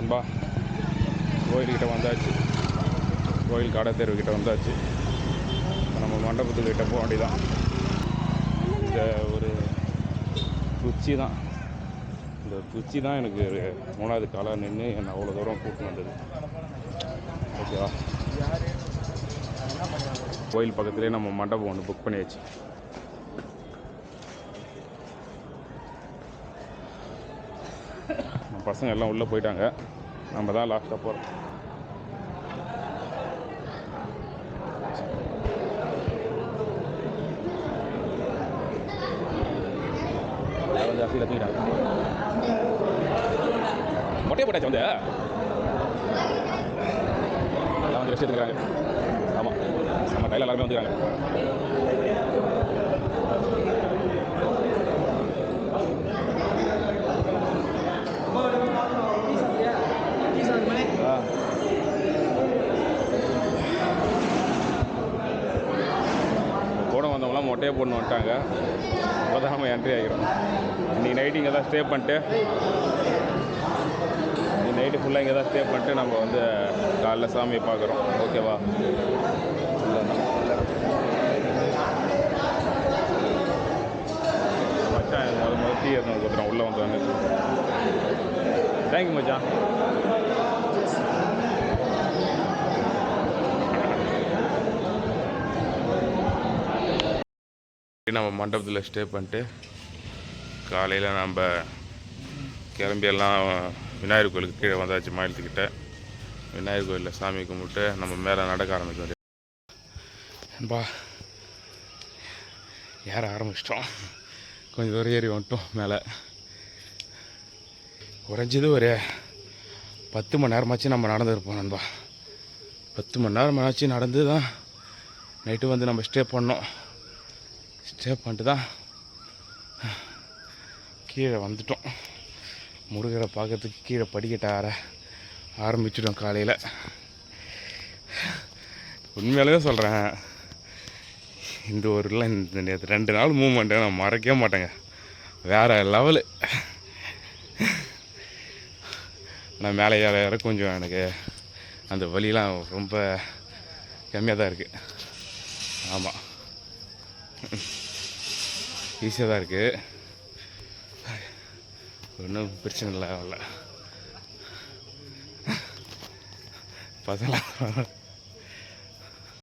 நண்பா கோயில்கிட்ட வந்தாச்சு. கோயில் கடை தெருவுக்கிட்ட வந்தாச்சு. நம்ம மண்டபத்துக்கிட்ட போக வேண்டிதான் இந்த ஒரு குச்சி தான். இந்த குச்சி தான் எனக்கு ஒரு மூணாவது காலாக நின்று என்னை அவ்வளோ தூரம் கூட்டு வந்தது. ஓகேவா? கோயில் பக்கத்துலேயே நம்ம மண்டபம் ஒன்று புக் பண்ணியாச்சு. பசங்க எல்லாம் உள்ளே போயிட்டாங்க. நம்ம தான் லாஸ்ட்டாக போகிறோம் ஜாஸ்தியில் மொட்டையை போட்டாச்சு வந்து. எல்லாம் வந்து ரெஸ்ட் எடுத்துக்கிறாங்க. ஆமாம் நம்ம கையில் எல்லாருமே வந்துக்கிறாங்க. மொட்டையை போட்டு வந்துட்டாங்க. இப்போ தான் நம்ம என்ட்ரி ஆகிரும். இன்னைக்கு நைட்டு இங்கே தான் ஸ்டே பண்ணிட்டு இன்னைக்கு நைட்டு ஃபுல்லாக இங்கே தான் ஸ்டே பண்ணிட்டு நம்ம வந்து காலைல சாமியை பார்க்குறோம். ஓகேவா மச்சான் முதல் முதல் டீ எடுத்து கொடுத்துறோம் உள்ளே வந்து வந்து தேங்க்யூ மச்சான். நம்ம மண்டபத்தில் ஸ்டே பண்ணிட்டு காலையில் நம்ம கிளம்பி எல்லாம் விநாயகர் கோயிலுக்கு கீழே வந்தாச்சு மாயிலத்துக்கிட்ட விநாயகர் கோயிலில் சாமி கும்பிட்டு நம்ம மேலே நடக்க ஆரம்பிச்சோம். பா ஏற ஆரம்பிச்சிட்டோம். கொஞ்சம் தூரம் ஏறி வந்துட்டோம் மேலே. குறைஞ்சது ஒரு பத்து மணி நேரமாச்சு நம்ம நடந்துருப்போம் நண்பா. பத்து மணி நேரமாச்சு நடந்து தான் நைட்டு வந்து நம்ம ஸ்டே பண்ணோம். ஸ்டே பண்ணிட்டு தான் கீழே வந்துட்டோம். முருகரை பார்க்கறதுக்கு கீழே படிக்கட்ட ஆற ஆரம்பிச்சிட்டோம் காலையில். உண்மையாலே சொல்கிறேன் இந்த ஊரில் இந்த ரெண்டு நாள் மூவ்மெண்ட்டை நான் மறக்கவே மாட்டேங்க. வேறு லெவலு நான் மேலே ஏற ஏற கொஞ்சம் எனக்கு அந்த வலிலாம் ரொம்ப கம்மியாக தான் இருக்குது ஆமாம் ஈஸியாக தான் இருக்குது ஒன்றும் பிரச்சனை இல்லை அவ்வளோ பசங்களாம்